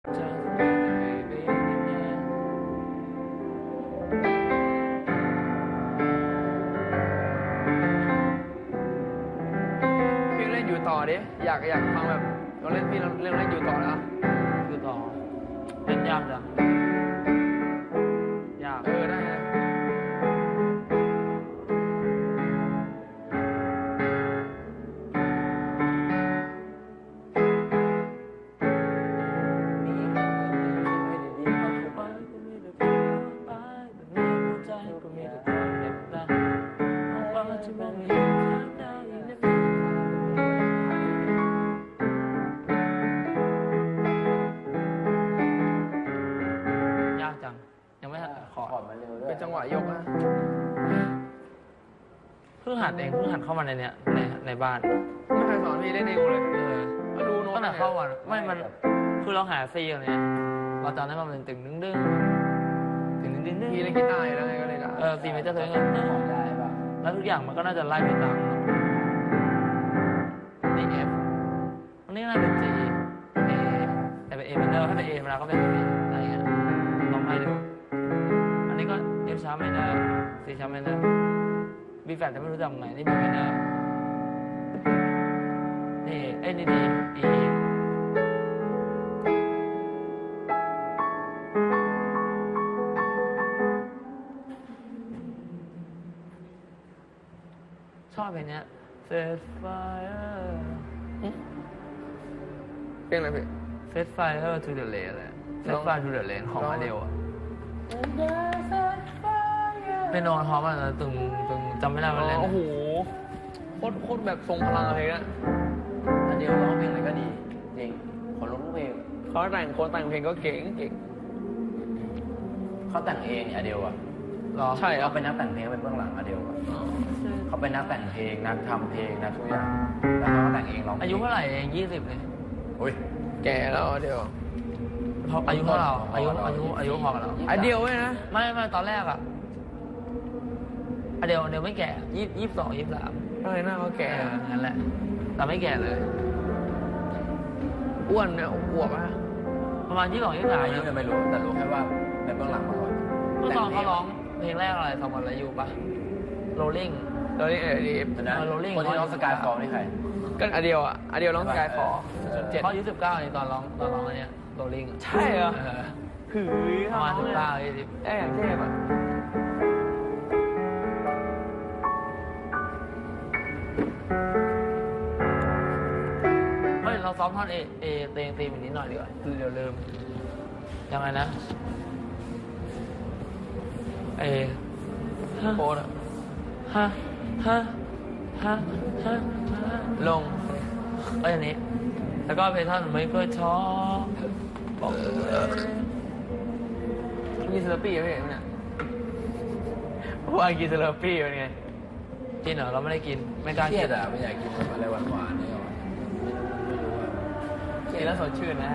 พี่เล่นอยู่ต่อดิ อยากอยากฟังแบบเราเล่นพี่เราเล่นเล่นอยู่ต่อนะอยู่ต่อเล่นยากจัง ดเองเพิ่งหัดเข้ามาในเนี้ยในในบ้านไม่เคยสอนพี่เล่นเองเลยเออก็รู้โน้ตตั้งแต่เข้ามาไม่มันคือเราหาซีกันเนี่ยเราจำได้ว่ามันเป็นตึงดึงดึงตึงดึงดึงดึงพี่เล่นกีตาร์อยู่แล้วไงก็เลยได้เออซีเมเจอร์เทนขอดได้ป่ะแล้วทุกอย่างมันก็น่าจะไล่ไปตามนี่ F อันนี้น่าเป็น G A แต่เป็น A minor ถ้าเป็น A ธรรมดาก็เป็น B อะไรเงี้ยลองให้ดูอันนี้ก็ F sharp minor C sharp minor B flat แต่ไม่รู้จำไงนี่ B minor นี่เอ้ยนี่ D E ชอบเพลงเนี้ย Set fire เป็นอะไรพี่ Set fire to the lane เลย Set fire to the lane ของลองอเดลอะเป็นโนนฮอปอะตึงตึง จำไม่ได้ว่าเล่นโอ้โหโคตรโคตรแบบทรงพลังอะไรนะอันเดียวร้องเพลงอะไรก็ดี จริงขอร้องทุกเพลงเขาแต่งคนแต่งเพลงก็เก่งเก่งเขาแต่งเองอเดียวอะหรอใช่เหรอเขาเป็นนักแต่งเพลงเขาเป็นเบื้องหลังอเดียวอะเขาเป็นนักแต่งเพลงนักทำเพลงนักทุกอย่างแล้วเขาก็แต่งเองร้องพลงอายุเท่าไหร่เองยี่สิบเลยอุ้ยแก่แล้วเดี๋ยวอายุเท่าเราพออายุเราอายุอายุพอกับเราอันเดียวเว้ยนะไม่ไม่ตอนแรกอะอะ เดียวเดียวไม่แก่ยี่ยี่สิบสองยี่สิบสามทำไมหน้าเขาแก่เอองั้นแหละ แต่ไม่แก่เลย อ้วนเนี่ยอวบอะประมาณยี่สิบสองยี่สิบสามอายุเนี่ยไม่รู้แต่รู้แค่ว่าเป็นเบื้องหลังมาก่อนเมื่อตอนเขาร้องเพลงแรกอะไรสองวันละอยู่ปะ Rolling ตอนนี้เออดีแต่นะเออ Rolling คนที่ร้องสกายฟอลนี่ใครก็อันเดียวอะอันเดียวร้องสกายฟอร์เออเจ็ดเขาอายุสิบเก้าตอนร้องตอนร้องอันเนี้ย Rolling อะใช่เหรอเออหือประมาณสิบเก้ายี่สิบได้อย่างเทพอะ เฮ้ยเราซ้อมท่อนเอเอเตงตีมันนิดหน่อยดีกว่าเดี๋ยวลืมยังไงนะเอฮะโคตรอะฮะฮะฮะฮะฮะลงเอ้ยอันนี้ แล้วก็เพลงท่อนไม่เคยท้อบอกมีเซอร์ปี้ไหมเนี่ยว่ากินเซอร์ปี้เป็นไงกินเหรอเราไม่ได้กินไม่กล้าเครีกิยนดอะไม่อยากกินแบบอะไรหวานๆนี่หรอไม่รู้อะ กินแล้วสดชื่นนะ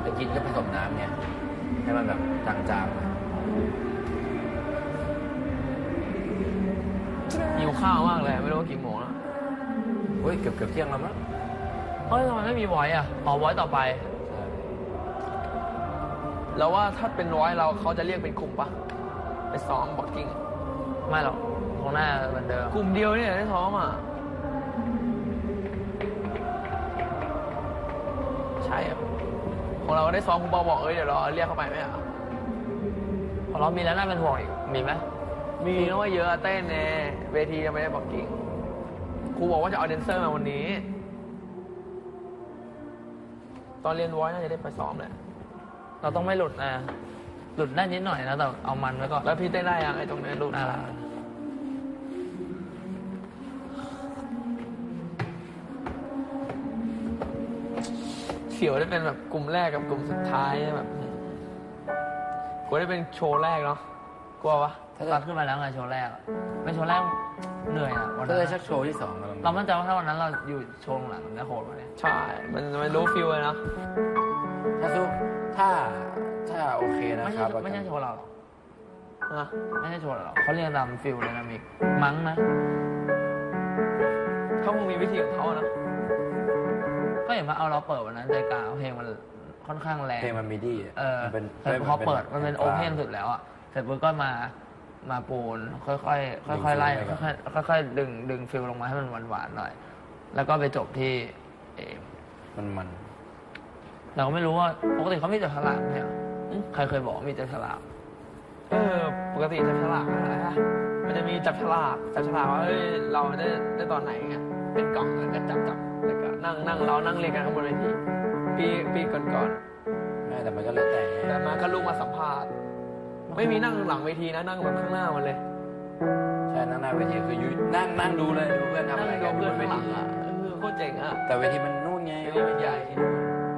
แต่กินก็ผสมน้ำเนี่ย ให้มันแบบจางๆหน่อยหิวข้าวมากเลยไม่รู้ว่ากี่โมงแล้วเฮ้ยเกือบเกือบเที่ยงแล้วมั้งเฮ้ยทำไมไม่มีไวอะอ๋อไวต่อไป แล้วว่าถ้าเป็นร้อยเราเขาจะเรียกเป็นกลุ่มปะไปซ้อมบ็อกกิ้ง ไม่หรอกคงหน้าเหมือนเดิมกลุ่มเดียวเนี่ยได้ซ้อมอะ ช่อะของเราก็ได้ซ้อมคุณปอบอกเอ้ยเดี๋ยวเราเรียกเข้าไปไหมอะของเรามีแล้วน่าเป็นห่วงอีก มีไหมมีนะว่าเยอะเต้นแน่เวทียังไม่ได้บ็อกกิ้งครูบอกว่าจะเอาแดนเซอร์มาวันนี้ ตอนเรียนไว้น่าจะได้ไปซ้อมแหละเราต้องไม่หลุดนะ หลุดได้นิดหน่อยนะแต่เอามันไว้ก่อนแล้วพี่เต้นได้ยังไอ้ตรงนี้ลูกน่า สียวได้เป็นแบบกลุ่มแรกกับกลุ่มสุดท้ายแบบกลัวได้เป็นโชว์แรกเนาะกลัวปะตอนขึ้นมาแล้วไงโชว์แรกอะไม่โชว์แรกเหนื่อยอะวันก็นั้นเลยอะชักโชว์ที่สองกันเรามั่นใจว่าถ้าวันนั้นเราอยู่โชว์หลังมันจะโหดกว่านี้ใช่มันมันรู้ฟิลเลยเนาะถ้าสู้ถ้าถ้าโอเคนะไม่คใช่รับไม่ใช่โชว์เราหรอกนะไม่ใช่โชว์เราหรอกเขาเรียกตามฟิลเลยนะมิกมั้งนะเขาคงมีวิธีของเขานะ ก็เห็นว่าเอาเราเปิดวันนั้นใจกลางเอาเพลงมันค่อนข้างแรงเพลงมันมิดี้ะเออมันเป็นแต่พอเปิดมันเป็นแผ่โอเพนสุดแล้วอะเสร็จปุ๊บก็มามาปูน ค่อยๆค่อยๆไล่ดึงฟิลค่อยๆค่อยๆดึงดึงฟิลลงมาให้มันหวานๆหน่อย แล้วก็ไปจบที่เอมมันมันเราก็ไม่รู้ว่าปกติเขามีแต่ฉลากเนี่ยใครเคยบอกว่ามีแต่ฉลากเออปกติจับฉลากอะไรฮะมันจะมีจับฉลากจับฉลากว่าเฮ้ยเราได้ได้ตอนไหนเงี้ยเป็นกล่องแล้วก็จับจับ แล้วก็นั่งนั่งเรานั่งเรียนกันข้างบนเวทีปีปีก่อนไม่แต่มันก็แล้วแต่ไงๆแต่มาก็ลุกมาสัมภาษณ์ไม่มีนั่งหลังเวทีนะนั่งแบบข้างหน้ามันเลยใช่นั่งหน้าเวทีคืออยูนั่งนั่งดูเลยดูเพื่อนทำนั่งอะไรดูกันเพื่อนบข้างหลังทีอะเออโคตรเจ๋งอะแต่เวทีมันนู่นไงเวทีมันใหญ่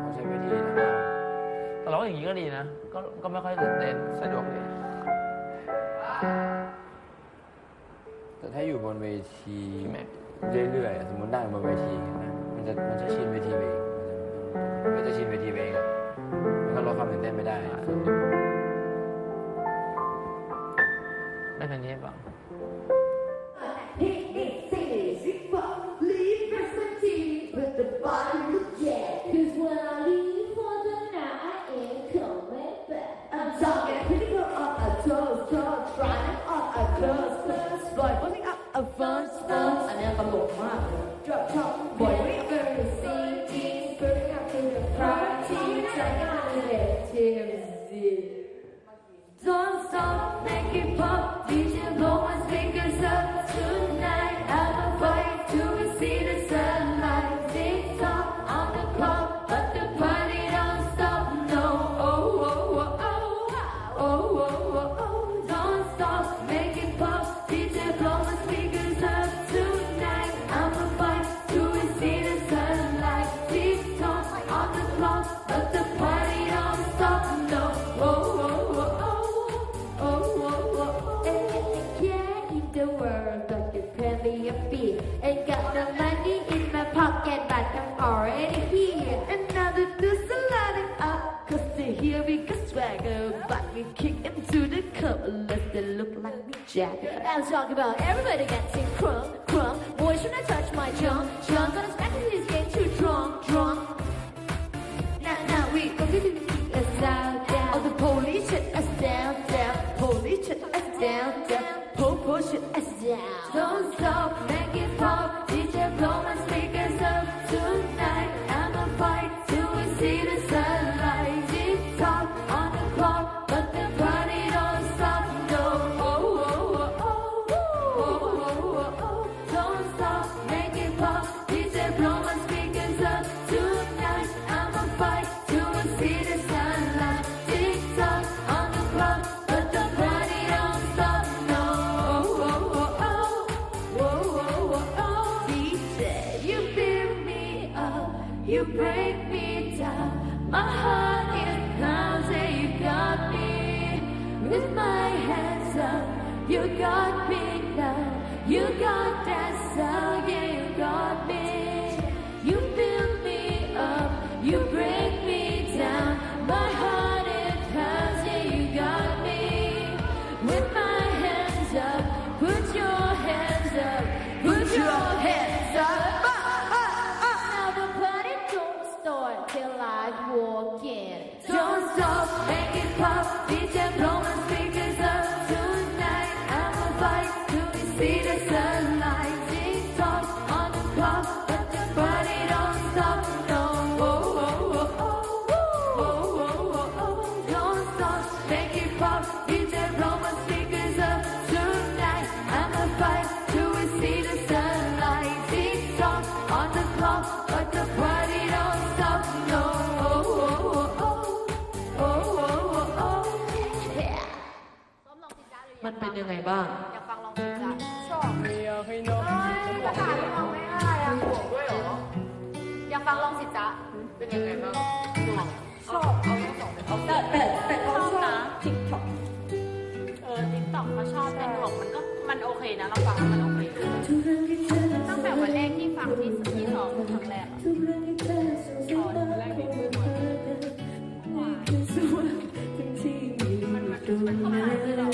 ไม่ใช่เวทีนะแต่เราว่าอย่างนี้ก็ดีนะ ก็ก็ไม่ค่อยตื่นเต้นสะดวกดีแต่ถ้าอยู่บนเวที พี่แม็ก เรื่อยๆอะสมมตินั่งบนเวทีนะมัน จะมันจะชินเวทีไปเองมันจะมันก็จะชินเวทีไปเองมันก็ลดความตื่นเต้นไม่ได้ได้แค่นี้ป่ะ Jack. I'm talking about everybody dancing crumb, crumb. Boy, should I touch my junk, with my It's a blow? มันเป็นยังไงบ้าง อยากฟังลองสิจ๊ะชอบเฮ้ยประกาศฟังไม่ได้อะห่วงด้วยเหรอ อยากฟังลองสิจ๊ะเป็นยังไงบ้างหวงชอบเอาทั้งสองเอาแต่แต่แต่เขาชอบนะทิกต็อกเออทิกต็อกเขาชอบแต่หน่วงมันก็มันโอเคนะเราฟังมันโอเคตั้งแต่วันแรกที่ฟังที่ที่สองครั้งแรกอะตอนแรกที่มือมันมันมันเข้ามาที่เรามาก